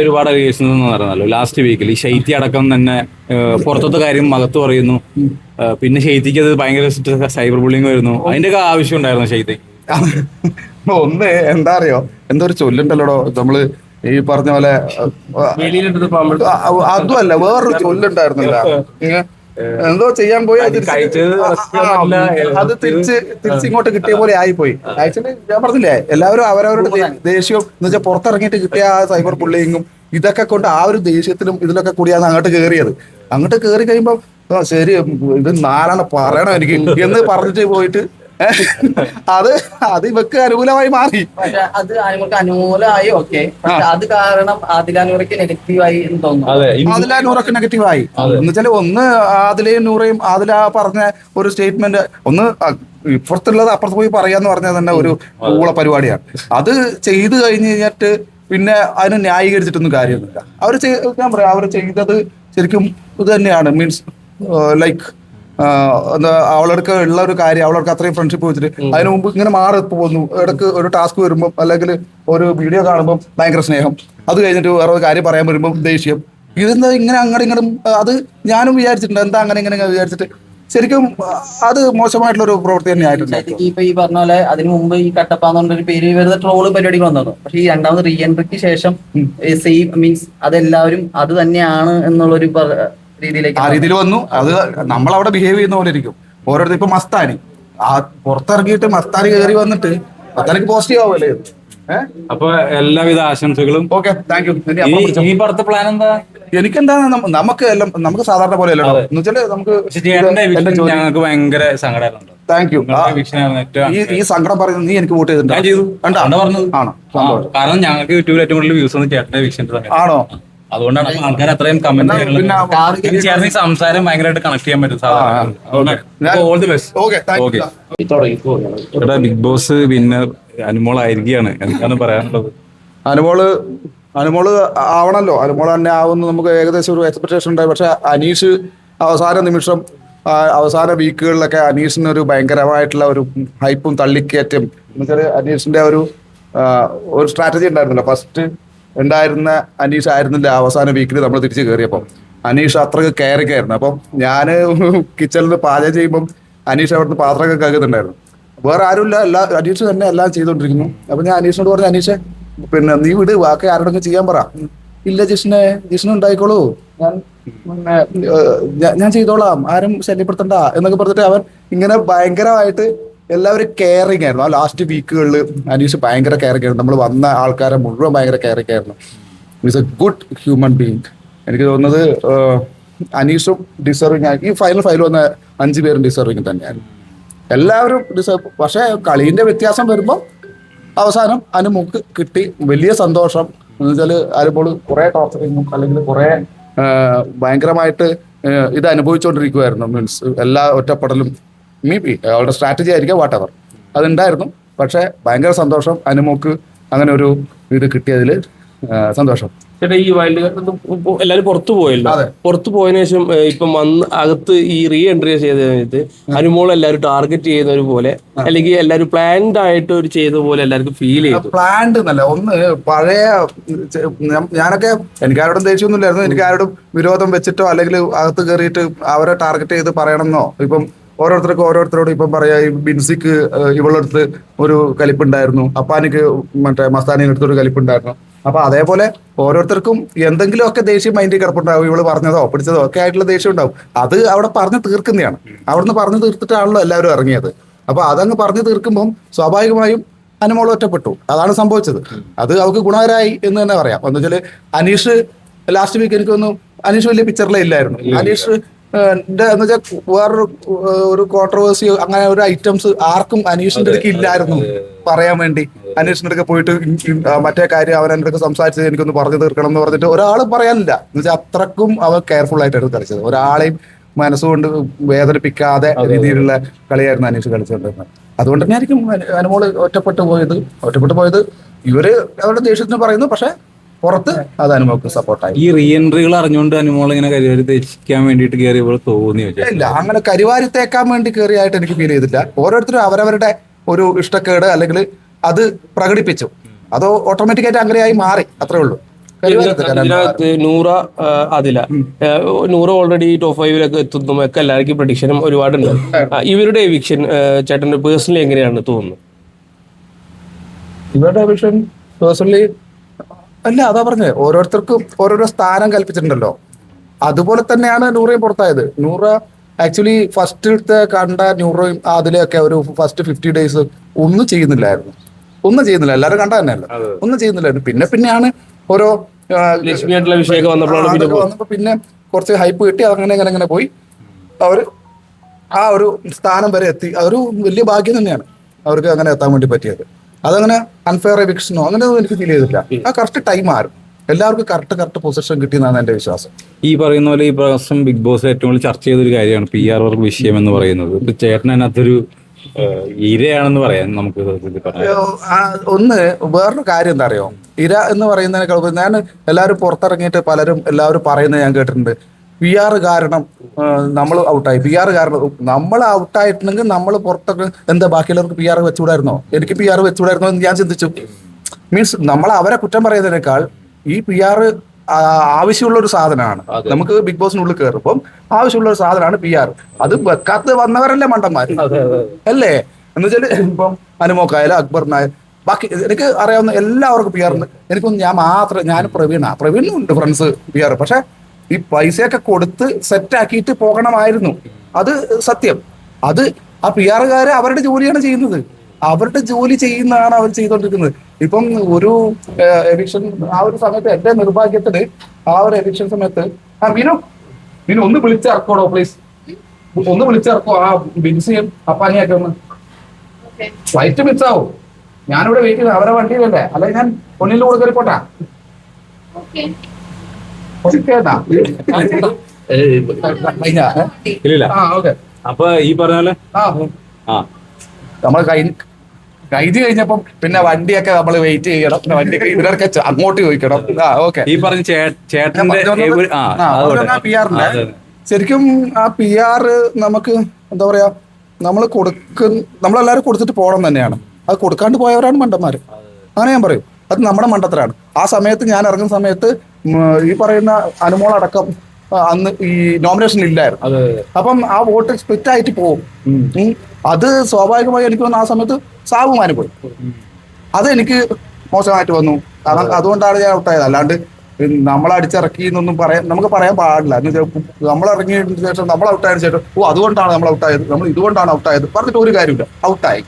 ഒരുപാട് അലിഗേഷൻസ് എന്ന് പറഞ്ഞല്ലോ. ലാസ്റ്റ് വീക്കിൽ ഈ ശൈത്യ അടക്കം തന്നെ പുറത്തത്തെ കാര്യം മകത്ത് പറയുന്നു. പിന്നെ ശൈത്യക്ക് അത് ഭയങ്കര സൈബർ ബുള്ളിങ് വരുന്നു. അതിന്റെ ഒക്കെ ആവശ്യം ഉണ്ടായിരുന്നു ശൈത്യ ഒന്ന് എന്താ അറിയോ? എന്തോ ഒരു ചൊല്ലുണ്ടല്ലോടോ? നമ്മൾ ഈ പറഞ്ഞ പോലെ അതുമല്ല വേറൊരു ചൊല്ലുണ്ടായിരുന്നില്ല. എന്തോ ചെയ്യാൻ പോയി അത് തിരിച്ച് കഴിച്ചത് ആ, ആ, അത് തിരിച്ച് തിരിച്ച് ഇങ്ങോട്ട് കിട്ടിയ പോലെ ആയിപ്പോയി. ആക്ച്വലി ഞാൻ പറഞ്ഞില്ലേ എല്ലാവരും അവരവരുടെ ദേഷ്യവും എന്ന് വെച്ചാൽ പുറത്തിറങ്ങിയിട്ട് കിട്ടിയ ആ സൈബർ ബുള്ളിങ്ങും ഇതൊക്കെ കൊണ്ട് ആ ഒരു ദേഷ്യത്തിലും ഇതിലൊക്കെ കൂടിയാണ് അങ്ങോട്ട് കയറിയത് അങ്ങോട്ട് കയറി കഴിയുമ്പോൾ ആ ശരി ഇത് നാലാണ് പറയണം എനിക്ക് എന്ന് പറഞ്ഞിട്ട് പോയിട്ട് അത് അത് ഇവക്ക് അനുകൂലമായി മാറി. പക്ഷെ അത് അനുമോൾക്ക് അനുകൂലമായി ഓക്കെ. പക്ഷെ അത് കാരണം ആദിലാനൂറയ്ക്ക് നെഗറ്റീവായി എന്ന് തോന്നുന്നു. ആദിലാനൂറൊക്കെ നെഗറ്റീവായി. നൂറൊക്കെ നെഗറ്റീവ് ആയി എന്ന് വെച്ചാൽ ഒന്ന് ആദിലയും നൂറയും ആദില പറഞ്ഞ ഒരു സ്റ്റേറ്റ്മെന്റ് ഒന്ന് ഇപ്പുറത്തുള്ളത് അപ്പുറത്ത് പോയി പറയാന്ന് പറഞ്ഞാൽ തന്നെ ഒരു ഊള പരിപാടിയാണ്. അത് ചെയ്തു കഴിഞ്ഞ് കഴിഞ്ഞിട്ട് പിന്നെ അതിനെ ന്യായീകരിച്ചിട്ടൊന്നും കാര്യമൊന്നുമില്ല. അവർ ഞാൻ പറയാം അവർ ചെയ്തത് ശരിക്കും ഇത് തന്നെയാണ്. മീൻസ് ലൈക്ക് അവളടുക്ക് ഉള്ള ഒരു കാര്യം അവളടുക്ക് അത്രയും ഫ്രണ്ട്ഷിപ്പ് വെച്ചിട്ട് അതിന് മുമ്പ് ഇങ്ങനെ മാറി പോകുന്നു. ഇടയ്ക്ക് ഒരു ടാസ്ക് വരുമ്പോൾ അല്ലെങ്കിൽ ഒരു വീഡിയോ കാണുമ്പോൾ ഭയങ്കര സ്നേഹം. അത് കഴിഞ്ഞിട്ട് വേറെ ഒരു കാര്യം പറയാൻ വരുമ്പോൾ ദേഷ്യം. ഇതെന്താ ഇങ്ങനെ അങ്ങോട്ടും ഇങ്ങോട്ടും അത് ഞാനും വിചാരിച്ചിട്ടുണ്ട്. എന്താ അങ്ങനെ ഇങ്ങനെ വിചാരിച്ചിട്ട്. ശരിക്കും അത് മോശമായിട്ടുള്ള ഒരു പ്രവൃത്തി തന്നെയായിട്ടുണ്ട് ഇപ്പൊ ഈ പറഞ്ഞ പോലെ അതിനു മുമ്പ് ഈ കട്ടപ്പാന്ന് പേര് വരുന്ന ട്രോൾ പരിപാടികൾ വന്നത്? പക്ഷെ ഈ രണ്ടാമത് റീ എൻട്രിക്ക് ശേഷം സെയിം മീൻസ് അതെല്ലാവരും അത് തന്നെയാണ് എന്നുള്ളൊരു ആ രീതിയിൽ വന്നു. അത് നമ്മൾ അവിടെ ബിഹേവ് ചെയ്യുന്ന പോലെ ഇരിക്കും. ഓരോരുത്തർ ഇപ്പൊ മസ്താനി. ആ പുറത്തിറങ്ങിയിട്ട് മസ്താനി കയറി വന്നിട്ട് മസ്താനിക്ക് പോസിറ്റീവ് ആവുമല്ലേ? അപ്പൊ എല്ലാവിധ ആശംസകളും. ഓക്കെ താങ്ക് യു ഈ അടുത്ത പ്ലാൻ എന്താ? എനിക്കെന്താണ് നമുക്ക് എല്ലാം നമുക്ക് സാധാരണ പോലെ അല്ലല്ലോ എന്ന് വെച്ചാൽ നമുക്ക് ഞങ്ങൾക്ക് ഭയങ്കര സങ്കടമായിരുന്നു താങ്ക് യു ഈ സങ്കടം പറയുന്നത് നീ എനിക്ക് വോട്ട് ചെയ്തിട്ടുണ്ട്? ആണോ? കാരണം ഞങ്ങൾക്ക് യൂട്യൂബിൽ ഏറ്റവും കൂടുതൽ വ്യൂസ് ആണോ? അതുകൊണ്ടാണ് ആൾക്കാർ അത്രയും കമന്റ് സംസാരം ഭയങ്കരമായിട്ട് കണക്ട് ചെയ്യാൻ പറ്റും ബിഗ് ബോസ് വിന്നർ അനുമോൾ ആയിരിക്കുകയാണ്. എന്താണ് പറയാനുള്ളത്. അനുമോൾ അനുമോൾ ആവണല്ലോ. അനുമോൾ തന്നെ ആവുന്ന നമുക്ക് ഏകദേശം ഒരു എക്സ്പെക്ടേഷൻ ഉണ്ടായി. പക്ഷെ അനീഷ് അവസാന നിമിഷം അവസാന വീക്കുകളിലൊക്കെ അനീഷിന് ഒരു ഭയങ്കരമായിട്ടുള്ള ഒരു ഹൈപ്പും തള്ളിക്കയറ്റം എന്നുവെച്ചാൽ അനീഷിന്റെ ഒരു ഒരു സ്ട്രാറ്റജി ഉണ്ടായിരുന്നല്ലോ. ഫസ്റ്റ് ഉണ്ടായിരുന്ന അനീഷ് ആയിരുന്നില്ല അവസാന വീക്കിൽ നമ്മൾ തിരിച്ച് കയറിയപ്പോൾ അനീഷ് അത്രയ്ക്ക് കയറിക്കായിരുന്നു അപ്പം ഞാൻ കിച്ചണിൽ പാചകം ചെയ്യുമ്പം അനീഷ് അവിടുന്ന് പാത്രമൊക്കെ കഴുകുന്നുണ്ടായിരുന്നു. വേറെ ആരുമില്ല. എല്ലാ അനീഷ് തന്നെ എല്ലാം ചെയ്തുകൊണ്ടിരിക്കുന്നു അപ്പൊ ഞാൻ അനീഷിനോട് പറഞ്ഞു അനീഷ് പിന്നെ നീ വിട് ബാക്കി ആരോടെങ്കിലും ചെയ്യാൻ പറ. ഇല്ല ജിഷ്ണെ ജിഷ്ണു ഉണ്ടായിക്കോളൂ. ഞാൻ പിന്നെ ഞാൻ ചെയ്തോളാം. ആരും ശല്യപ്പെടുത്തണ്ട. എന്നൊക്കെ പറഞ്ഞിട്ട് അവൻ ഇങ്ങനെ ഭയങ്കരമായിട്ട് എല്ലാവരും കെയറിങ് ആയിരുന്നു. ആ ലാസ്റ്റ് വീക്കുകളിൽ അനീഷ് ഭയങ്കര കെയറിങ് ആയിരുന്നു. നമ്മൾ വന്ന ആൾക്കാരെ മുഴുവൻ ഭയങ്കര കെയറിങ് ആയിരുന്നു. Is a good human being എനിക്ക് തോന്നുന്നത് അനീഷും ഡിസർവിങ് ആയി. ഈ ഫൈനൽ ഫൈൽ വന്ന അഞ്ചു പേരും ഡിസർവിങ് തന്നെയാണ് എല്ലാവരും ഡിസേർവ് പക്ഷേ കളീന്റെ വ്യത്യാസം വരുമ്പോൾ അവസാനം അനുമുക്ക് കിട്ടി. വലിയ സന്തോഷം. എന്ന് വെച്ചാൽ അനുമോൾ കുറേ ടോർച്ചറിങ്ങും അല്ലെങ്കിൽ കുറേ ഭയങ്കരമായിട്ട് ഇത് അനുഭവിച്ചുകൊണ്ടിരിക്കുമായിരുന്നു മീൻസ് എല്ലാ ഒറ്റപ്പെടലും മീ ബി അവളുടെ സ്ട്രാറ്റജി ആയിരിക്കാം വാട്ട് എവർ അതുണ്ടായിരുന്നു. പക്ഷേ ഭയങ്കര സന്തോഷം അനുമോക്ക് അങ്ങനെ ഒരു ഇത് കിട്ടിയതിൽ സന്തോഷം. ചേട്ടാ ഈ വൈൽഡ് കാർഡ് എല്ലാരും പുറത്തു പോയല്ലോ? അതെ. പുറത്തു പോയതിനു ശേഷം ഇപ്പം വന്ന് അകത്ത് ഈ റീ എൻട്രി ചെയ്ത സമയത്ത് അനുമോൾ എല്ലാവരും ടാർഗറ്റ് ചെയ്യുന്ന ഒരു പോലെ അല്ലെങ്കിൽ എല്ലാവരും പ്ലാൻഡ് ആയിട്ട് ഒരു ചെയ്ത പോലെ എല്ലാവർക്കും ഫീൽ ചെയ്തു. പ്ലാൻഡ് എന്നല്ല ഒന്ന് പഴയ ഞാനൊക്കെ എനിക്ക് ആരോടും ദേഷ്യമൊന്നുമില്ലായിരുന്നു. എനിക്ക് ആരോടും വിരോധം വെച്ചിട്ടോ അല്ലെങ്കിൽ അകത്ത് കയറിയിട്ട് അവരെ ടാർഗറ്റ് ചെയ്ത് പറയണമെന്നോ ഇപ്പം ഓരോരുത്തർക്കും ഓരോരുത്തരോട് ഇപ്പം പറയാ ഈ ബിൻസിക്ക് ഇവളടുത്ത് ഒരു കലിപ്പുണ്ടായിരുന്നു അപ്പാനിക്ക് മറ്റേ മസ്താനിയുടെ അടുത്ത് ഒരു കലിപ്പുണ്ടായിരുന്നു. അപ്പൊ അതേപോലെ ഓരോരുത്തർക്കും എന്തെങ്കിലുമൊക്കെ ദേഷ്യം മൈൻഡിൽ കിടപ്പുണ്ടാവും ഇവൾ പറഞ്ഞതോ പിടിച്ചതോ ഒക്കെ ആയിട്ടുള്ള ദേഷ്യം ഉണ്ടാവും. അത് അവിടെ പറഞ്ഞു തീർക്കുന്നതാണ്. അവിടുന്ന് പറഞ്ഞു തീർത്തിട്ടാണല്ലോ എല്ലാവരും ഇറങ്ങിയത്. അപ്പൊ അതങ്ങ് പറഞ്ഞു തീർക്കുമ്പം സ്വാഭാവികമായും അനുമോൾ ഒറ്റപ്പെട്ടു. അതാണ് സംഭവിച്ചത്. അത് അവൾക്ക് ഗുണകരായി എന്ന് തന്നെ പറയാം. എന്ന് വെച്ചാൽ അനീഷ് ലാസ്റ്റ് വീക്ക് എനിക്കൊന്നും അനീഷ് വലിയ പിക്ചറിലേ ഇല്ലായിരുന്നു. അനീഷ് എന്ന് വെച്ചാൽ വേറൊരു ഒരു കോൺട്രവേഴ്സി അങ്ങനെ ഒരു ഐറ്റംസ് ആർക്കും അനീഷിന്റെ അടുക്ക് ഇല്ലായിരുന്നു പറയാൻ വേണ്ടി. അനീഷിന്റെ അടുക്ക് പോയിട്ട് മറ്റേ കാര്യം അവൻ എന്റെ അടുക്ക് സംസാരിച്ചത് എനിക്കൊന്ന് പറഞ്ഞു തീർക്കണം എന്ന് പറഞ്ഞിട്ട് ഒരാൾ പറയാനില്ല. എന്ന് വെച്ചാൽ അത്രക്കും അവൻ കെയർഫുൾ ആയിട്ടായിരുന്നു കളിച്ചത്. ഒരാളെയും മനസ്സുകൊണ്ട് വേദനിപ്പിക്കാതെ രീതിയിലുള്ള കളിയായിരുന്നു അനീഷ് കളിച്ചുകൊണ്ടിരുന്നത് അതുകൊണ്ട് തന്നെ ആയിരിക്കും അനുമോൾ ഒറ്റപ്പെട്ടു പോയത്. ഒറ്റപ്പെട്ടു പോയത് ഇവർ അവരുടെ ദേഷ്യത്തിന് പറയുന്നു. പക്ഷെ പുറത്ത് അത്. അനുമോൾക്ക് സപ്പോർട്ടായി ഈ റീ എൻട്രികൾ അറിഞ്ഞുകൊണ്ട് അനുമോൾ ഇങ്ങനെ കരിവാരി തേക്കാൻ വേണ്ടിട്ട് വേണ്ടിയിട്ട് കയറിയപ്പോൾ തോന്നി ഇല്ല അങ്ങനെ കരിവാരി തേക്കാൻ വേണ്ടി കയറിയായിട്ട് എനിക്ക് ഫീൽ ചെയ്തില്ല. ഓരോരുത്തരും അവരവരുടെ ഒരു ഇഷ്ടക്കേട് അല്ലെങ്കിൽ അത് പ്രകടിപ്പിച്ചു. അത് ഓട്ടോമാറ്റിക്കായിട്ട് അങ്ങനെയായി മാറി. അത്രേ ഉള്ളൂ. ഇതിനകത്ത് നൂറ അതില. നൂറ ഓൾറെഡി ടോപ്പ് ഫൈവിലൊക്കെ എത്തുന്നു ഒക്കെ എല്ലാവർക്കും പ്രഡിക്ഷനും ഒരുപാടുണ്ട്. ഇവരുടെ എവിക്ഷൻ ചേട്ടന്റെ പേഴ്സണലി എങ്ങനെയാണ് തോന്നുന്നത് ഇവരുടെ എവിക്ഷൻ പേഴ്സണലി അല്ല അതാ പറഞ്ഞത്. ഓരോരുത്തർക്കും ഓരോരോ സ്ഥാനം കൽപ്പിച്ചിട്ടുണ്ടല്ലോ. അതുപോലെ തന്നെയാണ് നൂറയും പുറത്തായത്. നൂറ ആക്ച്വലി ഫസ്റ്റിലത്തെ കണ്ട നൂറയും അതിലെയൊക്കെ ഒരു ഫസ്റ്റ് ഫിഫ്റ്റി ഡേയ്സ് ഒന്നും ചെയ്യുന്നില്ലായിരുന്നു. ഒന്നും ചെയ്യുന്നില്ല. എല്ലാവരും കണ്ട തന്നെയല്ല? ഒന്നും ചെയ്യുന്നില്ലായിരുന്നു. പിന്നെ പിന്നെയാണ് ഓരോ വന്നപ്പോഴാണ് പിന്നെ വന്നപ്പോ പിന്നെ കുറച്ച് ഹൈപ്പ് കിട്ടി. അങ്ങനെ അങ്ങനെ അങ്ങനെ പോയി. അവർ ആ ഒരു സ്ഥാനം വരെ എത്തി. അതൊരു വലിയ ഭാഗ്യം തന്നെയാണ് അവർക്ക് അങ്ങനെ എത്താൻ വേണ്ടി പറ്റിയത്. അതങ്ങനെ അൺഫെയർ എവിക്ഷനോ അങ്ങനെ ഒന്നും എനിക്ക് ഫീൽ ചെയ്തില്ല ആ കറക്റ്റ് ടൈം ആരും. എല്ലാവർക്കും കറക്റ്റ് കറക്റ്റ് പൊസിഷൻ കിട്ടി കിട്ടിയെന്നാണ് എന്റെ വിശ്വാസം. ഈ പറയുന്ന പോലെ ഈ പ്രാവശ്യം ബിഗ് ബോസ് ഏറ്റവും കൂടുതൽ ചർച്ച ചെയ്തൊരു കാര്യമാണ് പി ആർ വർക്ക് വിഷയം എന്ന് പറയുന്നത്. ചേട്ടൻ അതിനകത്തൊരു ഇരയാണെന്ന് പറയാൻ നമുക്ക് ഒന്ന് വേറൊരു കാര്യം എന്താ അറിയോ? ഇര എന്ന് പറയുന്നതിനേക്കാൾ ഞാൻ എല്ലാവരും പുറത്തിറങ്ങിയിട്ട് പലരും എല്ലാവരും പറയുന്നത് ഞാൻ കേട്ടിട്ടുണ്ട്. പി ആർ കാരണം നമ്മൾ ഔട്ടായി പി ആർ കാരണം നമ്മൾ ഔട്ടായിട്ടുണ്ടെങ്കിൽ നമ്മൾ പുറത്തൊക്കെ എന്താ ബാക്കിയുള്ളവർക്ക് പി ആർ വെച്ചുകൂടായിരുന്നോ? എനിക്ക് പി ആർ വെച്ചുകൂടായിരുന്നോ എന്ന് ഞാൻ ചിന്തിച്ചു. മീൻസ് നമ്മൾ അവരെ കുറ്റം പറയുന്നതിനേക്കാൾ ഈ പി ആർ ആവശ്യമുള്ള ഒരു സാധനമാണ്. നമുക്ക് ബിഗ് ബോസിനുള്ളിൽ കയറുമ്പം ആവശ്യമുള്ള ഒരു സാധനമാണ് പി ആർ അത് വെക്കാത്ത വന്നവരല്ലേ മണ്ടന്മാർ അല്ലേ? എന്ന് വെച്ചാൽ ഇപ്പം അനുമോക്കായാലും അക്ബറിനായാലും ബാക്കി എനിക്ക് അറിയാവുന്ന എല്ലാവർക്കും പി ഉണ്ട്. എനിക്കൊന്നും ഞാൻ മാത്രം ഞാൻ പ്രവീണ. പ്രവീണും ഉണ്ട് ഫ്രണ്ട്സ് പി ആർ പക്ഷെ ഈ പൈസയൊക്കെ കൊടുത്ത് സെറ്റാക്കിയിട്ട് പോകണമായിരുന്നു. അത് സത്യം. അത് ആ പി ആർകാർ അവരുടെ ജോലിയാണ് ചെയ്യുന്നത്. അവരുടെ ജോലി ചെയ്യുന്നതാണ് അവർ ചെയ്തുകൊണ്ടിരിക്കുന്നത് ഇപ്പം ഒരു എവിക്ഷൻ ആ ഒരു സമയത്ത് എന്റെ നിർഭാഗ്യത്തിന് ആ ഒരു എവിക്ഷൻ സമയത്ത് ആ മീനു മീനു ഒന്ന് വിളിച്ചിറക്കോടോ പ്ലീസ് ഒന്ന് വിളിച്ചിറക്കോ ആ ബിൻസിയും അപ്പാനിയൊക്കെ ഒന്ന്. ഫ്ലൈറ്റ് മിസ്സാവും ഞാനിവിടെ വെയിറ്റ് ചെയ്യുന്നത് അവരെ വണ്ടിയിലല്ലേ? അല്ലെങ്കിൽ ഞാൻ പൊന്നിൽ കൊടുക്കൽ പോട്ടാ? ഓക്കെ. അപ്പൊ ഈ പറഞ്ഞ പോലെ? ആ. കൈ കൈതി കഴിഞ്ഞപ്പം പിന്നെ വണ്ടിയൊക്കെ നമ്മൾ വെയിറ്റ് ചെയ്യണം. പിന്നെ വണ്ടിയൊക്കെ ഇവരൊക്കെ അങ്ങോട്ട് ചോദിക്കണം. ആ ഓക്കെ. ഈ പറഞ്ഞ ചേട്ടന്റെ. പി ആറിന്റെ. ശരിക്കും ആ പി ആർ നമുക്ക് എന്താ പറയാ നമ്മൾ കൊടുക്ക നമ്മളെല്ലാവരും കൊടുത്തിട്ട് പോകണം തന്നെയാണ്. അത് കൊടുക്കാണ്ട് പോയവരാണ് മണ്ടന്മാര്. അങ്ങനെ ഞാൻ പറയും. അത് നമ്മുടെ മണ്ടത്തരാണ്. ആ സമയത്ത് ഞാൻ ഇറങ്ങുന്ന സമയത്ത് ഈ പറയുന്ന അനുമോൾ അടക്കം അന്ന് ഈ നോമിനേഷൻ ഇല്ലായിരുന്നു. അപ്പം ആ വോട്ട് സ്പ്ലിറ്റ് ആയിട്ട് പോകും. അത് സ്വാഭാവികമായി എനിക്ക് തോന്നുന്നു ആ സമയത്ത് സാബുമാന് പോയി. അത് എനിക്ക് മോശമായിട്ട് വന്നു. കാരണം അതുകൊണ്ടാണ് ഞാൻ ഔട്ടായത്. അല്ലാണ്ട് നമ്മൾ അടിച്ചിറക്കി എന്നൊന്നും പറയാൻ നമുക്ക് പറയാൻ പാടില്ല. നമ്മൾ ഇറങ്ങിയതിന് ശേഷം നമ്മൾ ഔട്ടായതിനു ശേഷം ഓ അതുകൊണ്ടാണ് നമ്മൾ ഔട്ടായത്. നമ്മൾ ഇതുകൊണ്ടാണ് ഔട്ടായത്. പറഞ്ഞിട്ട് ഒരു കാര്യമില്ല. ഔട്ടായി.